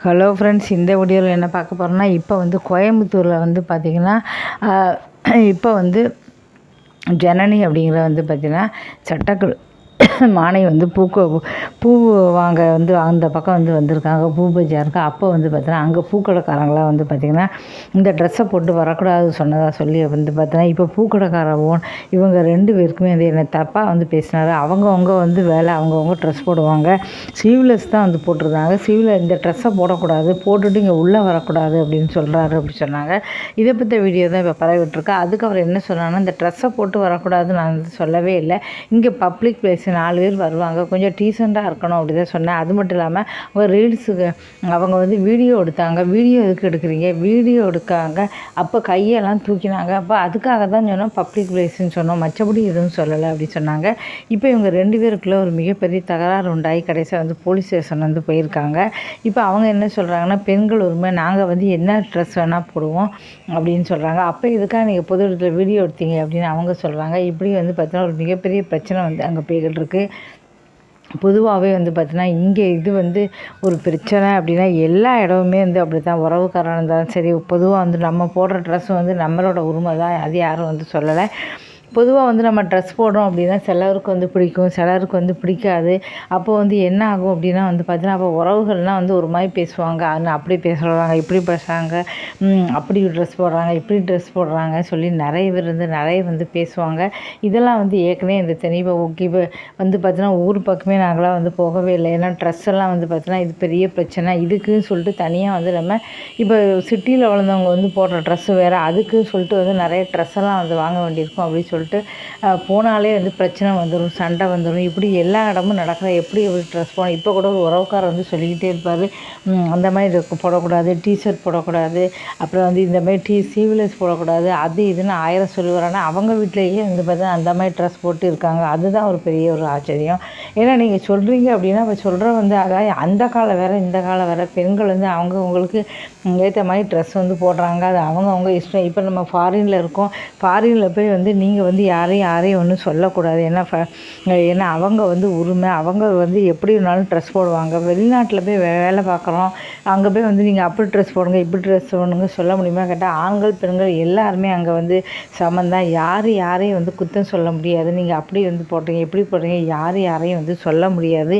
Hello friends இந்த வீடியோவில் என்ன பார்க்க போகிறோன்னா இப்போ வந்து கோயம்புத்தூரில் வந்து பார்த்திங்கன்னா இப்போ வந்து ஜனனி அப்படிங்கிற வந்து பார்த்திங்கன்னா சட்டக்குழு மானை வந்து பூக்க பூ வாங்க வந்து அந்த பக்கம் வந்து வந்திருக்காங்க பூ பஜாருக்கு அப்போ வந்து பார்த்தீங்கன்னா அங்கே பூக்கடைக்காரங்களாம் வந்து பார்த்திங்கன்னா இந்த ட்ரெஸ்ஸை போட்டு வரக்கூடாது சொன்னதாக சொல்லி வந்து பார்த்தீங்கன்னா இப்போ பூக்கடைக்கார ஓன் இவங்க ரெண்டு பேருக்குமே வந்து என்னை தப்பாக வந்து பேசினாரு. அவங்கவுங்க வந்து வேலை அவங்கவுங்க ட்ரெஸ் போடுவாங்க. சீவ்லெஸ் தான் வந்து போட்டிருந்தாங்க. ஸ்லீவில் இந்த ட்ரெஸ்ஸை போடக்கூடாது போட்டுட்டு இங்கே உள்ளே வரக்கூடாது அப்படின்னு சொல்கிறாரு அப்படி சொன்னாங்க. இதை பற்றி வீடியோ தான் இப்போ பரவிட்டுருக்கு அதுக்கு அவர் என்ன சொன்னாங்கன்னா இந்த ட்ரெஸ்ஸை போட்டு வரக்கூடாதுன்னு நான் வந்து சொல்லவே இல்லை. இங்கே பப்ளிக் பிளேஸ் நாலு பேர் வருவாங்க. கொஞ்சம் டீசெண்டாக இருக்கணும் அப்படி தான் சொன்னேன். அது மட்டும் இல்லாமல் அவங்க ரீல்ஸுக்கு அவங்க வந்து வீடியோ எடுத்தாங்க. வீடியோ எதுக்கு எடுக்கிறீங்க? வீடியோ எடுக்காங்க. அப்போ கையெல்லாம் தூக்கினாங்க. அப்போ அதுக்காக தான் சொன்னோம். பப்ளிக் பிளேஸ்ன்னு சொன்னோம். மற்றபடி எதுவும் சொல்லலை அப்படி சொன்னாங்க. இப்போ இவங்க ரெண்டு பேருக்குள்ளே ஒரு மிகப்பெரிய தகராறு உண்டாகி கடைசியாக வந்து போலீஸ் ஸ்டேஷன் வந்து போயிருக்காங்க. இப்போ அவங்க என்ன சொல்கிறாங்கன்னா பெண்கள் உரிமை நாங்கள் வந்து என்ன ட்ரெஸ் வேணால் போடுவோம் அப்படின்னு சொல்கிறாங்க அப்போ இதுக்காக நீங்கள் பொது இடத்துல வீடியோ எடுத்தீங்க அப்படின்னு அவங்க சொல்கிறாங்க இப்படி வந்து பார்த்தீங்கன்னா ஒரு மிகப்பெரிய பிரச்சனை வந்து அங்கே போய்கிட்டு இருக்கு. பொதுவாகவே வந்து பார்த்திங்கன்னா இங்கே இது வந்து ஒரு பிரச்சனை அப்படின்னா எல்லா இடமுமே வந்து அப்படி தான் உறவுக்காரன் இருந்தாலும் சரி பொதுவாக வந்து நம்ம போடுற ட்ரெஸ் வந்து நம்மளோட உரிமை தான் அது யாரும் வந்து சொல்லலை. பொதுவாக வந்து நம்ம ட்ரெஸ் போடுறோம் அப்படின்னா சிலருக்கு வந்து பிடிக்கும் சிலருக்கு வந்து பிடிக்காது. அப்போ வந்து என்ன ஆகும் அப்படின்னா வந்து பார்த்தீங்கன்னா அப்போ உறவுகள்லாம் வந்து ஒரு மாதிரி பேசுவாங்க. ஆனால் அப்படி பேசுகிறாங்க இப்படி பேசுகிறாங்க அப்படி ட்ரெஸ் போடுறாங்க இப்படி ட்ரெஸ் போடுறாங்க சொல்லி நிறைய பேர் வந்து நிறைய வந்து பேசுவாங்க. இதெல்லாம் வந்து ஏற்கனவே இந்த தெளிவை ஓகே இப்போ வந்து பார்த்தீங்கன்னா ஊர் பக்கமே நாங்களாம் வந்து போகவே இல்லை. ஏன்னா ட்ரெஸ் எல்லாம் வந்து பார்த்தீங்கன்னா இது பெரிய பிரச்சனை. இதுக்குன்னு சொல்லிட்டு தனியாக வந்து நம்ம இப்போ சிட்டியில் வளர்ந்தவங்க வந்து போடுற ட்ரெஸ்ஸு வேறு அதுக்குன்னு சொல்லிட்டு வந்து நிறைய ட்ரெஸ் எல்லாம் வந்து வாங்க வேண்டியிருக்கும் அப்படின்னு சொல்லிட்டு சொல்லிட்டு போனாலே வந்து பிரச்சனை வந்துடும் சண்டை வந்துடும் இப்படி எல்லா இடமும் நடக்கிற எப்படி எப்படி ட்ரெஸ் போகணும் இப்போ கூட ஒரு உறவுக்காரர் வந்து சொல்லிக்கிட்டே இருப்பார். அந்த மாதிரி போடக்கூடாது டிஷர்ட் போடக்கூடாது அப்புறம் வந்து இந்த மாதிரி டீ சீவிலஸ் போடக்கூடாது அது இதுன்னு ஆயிரம் சொல்லுவார். ஆனால் அவங்க வீட்டிலேயே வந்து பார்த்தா அந்த மாதிரி ட்ரெஸ் போட்டு இருக்காங்க. அதுதான் ஒரு பெரிய ஒரு ஆச்சரியம். ஏன்னா நீங்கள் சொல்கிறீங்க அப்படின்னா இப்போ சொல்கிற வந்து அதாவது அந்த காலம் வேறு இந்த காலம் வேறு பெண்கள் வந்து அவங்கவுங்களுக்கு ஏற்ற மாதிரி ட்ரெஸ் வந்து போடுறாங்க. அது அவங்கவுங்க இஷ்டம். இப்போ நம்ம ஃபாரினில் இருக்கோம். ஃபாரினில் போய் வந்து நீங்கள் வந்து யாரையும் யாரையும் ஒன்றும் சொல்லக்கூடாது. ஏன்னா ஏன்னா அவங்க வந்து உரிமை. அவங்க வந்து எப்படி வேணாலும் ட்ரெஸ் போடுவாங்க. வெளிநாட்டில் போய் வேலை பார்க்குறோம். அங்கே போய் வந்து நீங்கள் அப்படி ட்ரெஸ் போடுங்க இப்படி ட்ரெஸ் போடுங்க சொல்ல முடியுமா? கேட்டால் ஆண்கள் பெண்கள் எல்லாருமே அங்கே வந்து சமந்தான். யார் யாரையும் வந்து குத்தம் சொல்ல முடியாது. நீங்கள் அப்படி வந்து போடுறீங்க எப்படி போடுறீங்க யார் யாரையும் வந்து சொல்ல முடியாது.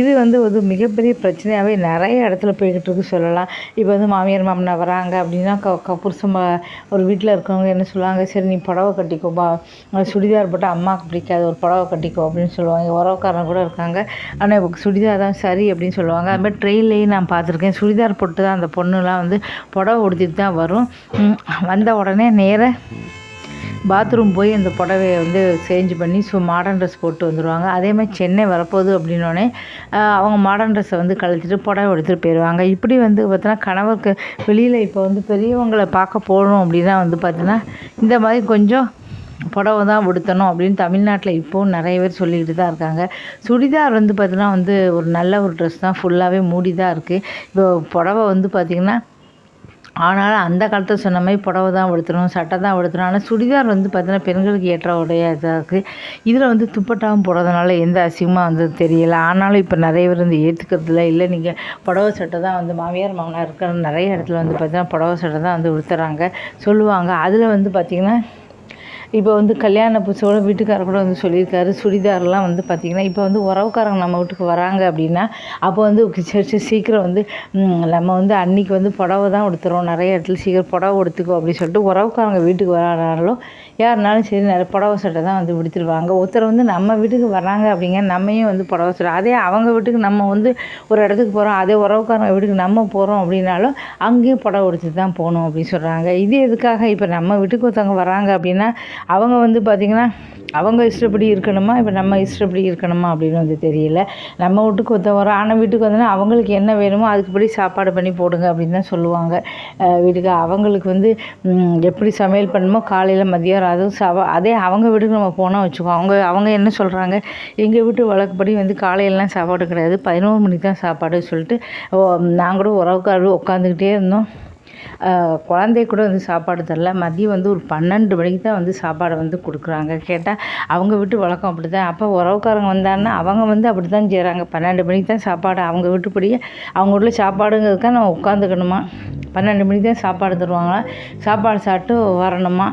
இது வந்து ஒரு மிகப்பெரிய பிரச்சனையாகவே நிறைய இடத்துல போய்கிட்டு இருக்கு சொல்லலாம். இப்போ வந்து மாமியார் மாமனா வராங்க அப்படின்னா க புருஷன் ஒரு வீட்டில் இருக்கவங்க என்ன சொல்லுவாங்க சரி நீ புடவை கட்டிக்கோப்பா சுடிதார் போட்டால் அம்மாவுக்கு பிடிக்காது ஒரு புடவை கட்டிக்கோ அப்படின்னு சொல்லுவாங்க. உறவுக்காரன் கூட இருக்காங்க. ஆனால் இப்போ சுடிதார் தான் சரி அப்படின்னு சொல்லுவாங்க. அதுமாதிரி ட்ரெயின்லேயும் நான் பார்த்துருக்கேன். சுடிதார் போட்டு தான் அந்த பொண்ணுலாம் வந்து புடவை உடுத்திட்டு தான் வரும். வந்த உடனே நேராக பாத்ரூம் போய் அந்த புடவையை வந்து சேஞ்ச் பண்ணி ஸோ மாடர்ன் ட்ரெஸ் போட்டு வந்துடுவாங்க அதேமாதிரி சென்னை வரப்போகுது அப்படின்னோடனே அவங்க மாடர்ன் ட்ரெஸ்ஸை வந்து கழிச்சிட்டு புடவை எடுத்துகிட்டு போயிடுவாங்க இப்படி வந்து பார்த்தோன்னா கணவருக்கு வெளியில் இப்போ வந்து பெரியவங்களை பார்க்க போகணும் அப்படின்னா வந்து பார்த்தீங்கன்னா இந்த மாதிரி கொஞ்சம் புடவை தான் உடுத்தணும் அப்படின்னு தமிழ்நாட்டில் இப்போவும் நிறைய பேர் சொல்லிக்கிட்டு தான் இருக்காங்க. சுடிதார் வந்து பார்த்திங்கன்னா வந்து ஒரு நல்ல ஒரு ட்ரெஸ் தான். ஃபுல்லாகவே மூடி தான் இருக்குது இப்போ புடவை வந்து பார்த்திங்கன்னா ஆனாலும் அந்த காலத்தில் சொன்ன மாதிரி புடவை தான் உடுத்தணும் சட்டை தான் உடுத்தணும். ஆனால் சுடிதார் வந்து பார்த்தீங்கன்னா பெண்களுக்கு ஏற்ற உடைய இதாக இருக்குது இதில் வந்து துப்பட்டாவும் போடுறதுனால எந்த அசிங்கமாக வந்து தெரியல. ஆனாலும் இப்போ நிறைய பேர் வந்து ஏற்றுக்கிறதுல இல்லை நீங்கள் புடவை சட்டை தான் வந்து மாமியார் மாமனார் இருக்கிற நிறைய இடத்துல வந்து பார்த்தீங்கன்னா புடவை சட்டை தான் வந்து உடுத்துறாங்க சொல்லுவாங்க. அதில் வந்து பார்த்திங்கன்னா இப்போ வந்து கல்யாண புதுசோட வீட்டுக்காரர் கூட வந்து சொல்லியிருக்காரு. சுடிதாரெலாம் வந்து பார்த்திங்கன்னா இப்போ வந்து உறவுக்காரங்க நம்ம வீட்டுக்கு வராங்க அப்படின்னா அப்போ வந்து சரி சீக்கிரம் வந்து நம்ம வந்து அன்றைக்கி வந்து புடவை தான் உடுத்துறோம். நிறைய இடத்துல சீக்கிரம் புடவை உடுத்துக்கோ அப்படின்னு சொல்லிட்டு உறவுக்காரங்க வீட்டுக்கு வரானாலும் யாருனாலும் சரி நிறைய புடவை சட்டை தான் வந்து உடுத்திடுவாங்க ஒருத்தர் வந்து நம்ம வீட்டுக்கு வராங்க அப்படிங்க நம்மையும் வந்து புடவை சட்டை. அதே அவங்க வீட்டுக்கு நம்ம வந்து ஒரு இடத்துக்கு போகிறோம் அதே உறவுக்காரங்க வீட்டுக்கு நம்ம போகிறோம் அப்படின்னாலும் அங்கேயும் புடவை உடுத்து தான் போகணும் அப்படின்னு சொல்கிறாங்க இது எதுக்காக? இப்போ நம்ம வீட்டுக்கு ஒருத்தவங்க வராங்க அப்படின்னா அவங்க வந்து பார்த்திங்கன்னா அவங்க இஷ்டப்படி இருக்கணுமா? இப்போ நம்ம இஷ்டப்படி இருக்கணுமா அப்படின்னு வந்து தெரியல. நம்ம வீட்டுக்கு ஒருத்த வரோம் ஆனால் வீட்டுக்கு வந்தோன்னா அவங்களுக்கு என்ன வேணுமோ அதுக்குப்படி சாப்பாடு பண்ணி போடுங்க அப்படின்னு தான் சொல்லுவாங்க. வீட்டுக்கு அவங்களுக்கு வந்து எப்படி சமையல் பண்ணணுமோ காலையில் மதியம் அதுவும் சவ அதே அவங்க வீட்டுக்கு நம்ம போனால் வச்சுக்கோ. அவங்க அவங்க என்ன சொல்கிறாங்க எங்கள் வீட்டு வழக்குப்படி வந்து காலையிலலாம் சாப்பாடு கிடையாது. பதினோரு மணிக்கு தான் சாப்பாடு சொல்லிட்டு நாங்களும் உறவுக்காரரும் உட்காந்துக்கிட்டே இருந்தோம். குழந்தை கூட வந்து சாப்பாடு தரல. மதியம் வந்து ஒரு பன்னெண்டு மணிக்கு தான் வந்து சாப்பாடை வந்து கொடுக்குறாங்க. கேட்டால் அவங்க வீட்டு வழக்கம் அப்படி தான் அப்போ உறவுக்காரங்க வந்தாங்கன்னா அவங்க வந்து அப்படி தான் செய்கிறாங்க பன்னெண்டு மணிக்கு தான் சாப்பாடு. அவங்க வீட்டுப்படியே அவங்க வீட்டில் சாப்பாடுங்கிறதுக்காக நம்ம உட்காந்துக்கணுமா? பன்னெண்டு மணிக்கு தான் சாப்பாடு தருவாங்களாம் சாப்பாடு சாப்பிட்டு வரணுமா?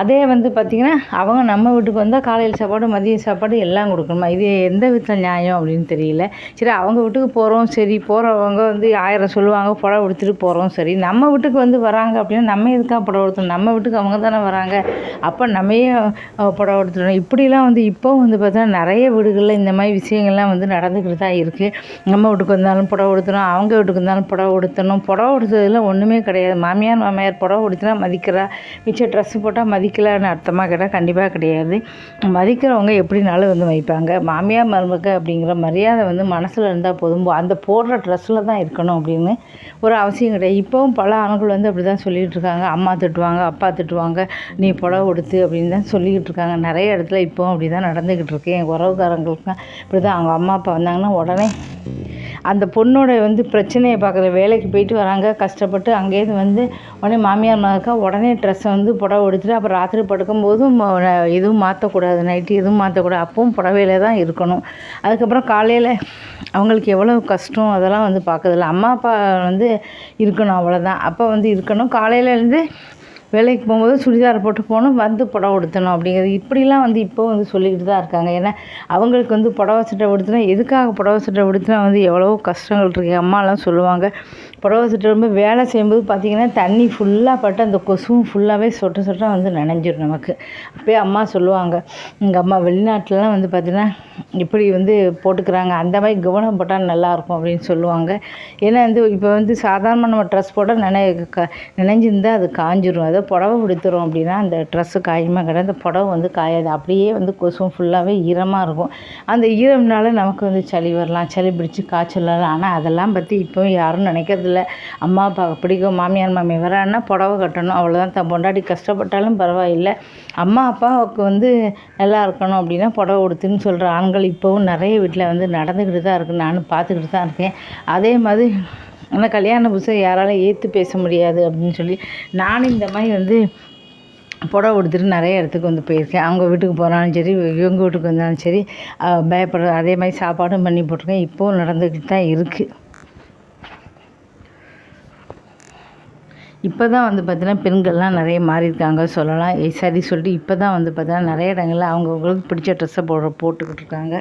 அதே வந்து பார்த்திங்கன்னா அவங்க நம்ம வீட்டுக்கு வந்தால் காலையில் சாப்பாடு மதிய சாப்பாடு எல்லாம் கொடுக்கணுமா? இது எந்த விதத்தில் நியாயம் அப்படின்னு தெரியல. சரி அவங்க வீட்டுக்கு போகிறோம் சரி. போகிறவங்க வந்து ஆயிரம் சொல்லுவாங்க புடவை கொடுத்துட்டு போகிறோம் சரி. நம்ம வீட்டுக்கு வந்து வராங்க அப்படின்னா நம்ம எதுக்காக புடவை உடுத்தணும்? நம்ம வீட்டுக்கு அவங்க தானே வராங்க. அப்போ நம்மையே புடவை கொடுத்துடணும் இப்படிலாம் வந்து இப்போ வந்து பார்த்தா நிறைய வீடுகளில் இந்த மாதிரி விஷயங்கள்லாம் வந்து நடந்துக்கிட்டு தான் இருக்குது நம்ம வீட்டுக்கு வந்தாலும் புடவை உடுத்தணும் அவங்க வீட்டுக்கு வந்தாலும் புடவை உடுத்தணும். புடவை கொடுத்ததுல ஒன்றுமே கிடையாது. மாமியார் மாமியார் புடவை கொடுத்துனா மதிக்கிறா. மிச்சம் ட்ரெஸ்ஸு போட்டால் மதி மதிக்கலான்னு அர்த்தமாக கேட்டால் கண்டிப்பாக கிடையாது. மதிக்கிறவங்க எப்படினாலும் வந்து வைப்பாங்க மாமியார் மருமக அப்படிங்கிற மரியாதை வந்து மனசில் இருந்தால் போதும். அந்த போடுற ட்ரெஸ்ஸில் தான் இருக்கணும் அப்படின்னு ஒரு அவசியம் கிடையாது. இப்போவும் பல ஆண்கள் வந்து அப்படி தான் சொல்லிகிட்டு இருக்காங்க. அம்மா திட்டுவாங்க அப்பா திட்டுவாங்க. நீ புடவை கொடுத்து அப்படின்னு தான் சொல்லிக்கிட்டு இருக்காங்க. நிறைய இடத்துல இப்போவும் அப்படி தான் நடந்துக்கிட்டு இருக்கு. என் உறவுக்காரங்களுக்குலாம் இப்படி தான் அவங்க அம்மா அப்பா வந்தாங்கன்னா உடனே அந்த பொண்ணோட வந்து பிரச்சனையை பார்க்குற வேலைக்கு போயிட்டு வராங்க. கஷ்டப்பட்டு அங்கேயிருந்து வந்து உடனே மாமியார் மகக்கா உடனே ட்ரெஸ்ஸை வந்து புடவை எடுத்துட்டு அப்புறம் ராத்திரி படுக்கும்போதும் எதுவும் மாற்றக்கூடாது நைட்டு எதுவும் மாற்றக்கூடாது அப்பவும் புடவையில தான் இருக்கணும். அதுக்கப்புறம் காலையில் அவங்களுக்கு எவ்வளோ கஷ்டம் அதெல்லாம் வந்து பார்க்கறதில்ல. அம்மா அப்பா வந்து இருக்கணும் அவ்வளோதான் அப்போ வந்து இருக்கணும். காலையிலேருந்து வேலைக்கு போகும்போது சுடிதார் போட்டு போகணும் வந்து புடவை உடுத்தணும் அப்படிங்கிறது. இப்படிலாம் வந்து இப்போ வந்து சொல்லிக்கிட்டு தான் இருக்காங்க. ஏன்னா அவங்களுக்கு வந்து புடவை சட்டை உடுத்தினா எதுக்காக புடவை சட்டை உடுத்தினா வந்து எவ்வளவோ கஷ்டங்கள் இருக்குது அம்மாலாம் சொல்லுவாங்க புடவை சட்டை ரொம்ப வேலை செய்யும்போது பார்த்திங்கன்னா தண்ணி ஃபுல்லாக பட்டு அந்த கொசுவும் ஃபுல்லாகவே சொட்ட சொட்ட வந்து நனைஞ்சிடும் நமக்கு. அப்போயே அம்மா சொல்லுவாங்க எங்கள் அம்மா வெளிநாட்டிலலாம் வந்து பார்த்திங்கன்னா இப்படி வந்து போட்டுக்கிறாங்க. அந்த மாதிரி கவனம் போட்டால் நல்லாயிருக்கும் அப்படின்னு சொல்லுவாங்க. ஏன்னா வந்து இப்போ வந்து சாதாரணமாக நம்ம ட்ரெஸ் போட்டால் நினை க நினைஞ்சிருந்தால் அது காஞ்சிரும். அதை புடவை கொடுத்துரும் அப்படின்னா அந்த ட்ரெஸ்ஸு காயுமா கிடையாது அந்த புடவை வந்து காயாது. அப்படியே வந்து கொசுவும் ஃபுல்லாகவே ஈரமாக இருக்கும். அந்த ஈரம்னால நமக்கு வந்து சளி வரலாம் சளி பிடிச்சி காய்ச்சல் வரலாம். ஆனால் அதெல்லாம் பற்றி இப்போ யாரும் இல்லை. அம்மா அப்பாவுக்கு பிடிக்கும். மாமியார் மாமி வரான்னா புடவை கட்டணும். அவ்வளோதான் தன் பொண்டாட்டி கஷ்டப்பட்டாலும் பரவாயில்லை. அம்மா அப்பாவுக்கு வந்து நல்லா இருக்கணும் அப்படின்னா புடவை உடுத்துன்னு சொல்கிற ஆண்கள் இப்போவும் நிறைய வீட்டில் வந்து நடந்துக்கிட்டு தான் இருக்குது நானும் பார்த்துக்கிட்டு தான் இருக்கேன். அதே மாதிரி ஆனால் கல்யாண புதுசை யாராலும் ஏற்று பேச முடியாது அப்படின்னு சொல்லி நானும் இந்த மாதிரி வந்து புடவை உடுத்துட்டு நிறைய இடத்துக்கு வந்து போயிருக்கேன். அவங்க வீட்டுக்கு போனாலும் சரி இவங்க வீட்டுக்கு வந்தாலும் சரி பயப்படுற அதே மாதிரி சாப்பாடும் பண்ணி போட்டிருக்கேன். இப்போவும் நடந்துக்கிட்டு தான் இருக்குது இப்போ தான் வந்து பார்த்தீங்கன்னா பெண்கள்லாம் நிறைய மாறியிருக்காங்க சொல்லலாம். சரி சொல்லிட்டு இப்போ தான் வந்து பார்த்தீங்கன்னா நிறைய இடங்களில் அவங்கவுங்களுக்கு பிடிச்ச ட்ரெஸ்ஸை போடுற போட்டுக்கிட்டு இருக்காங்க.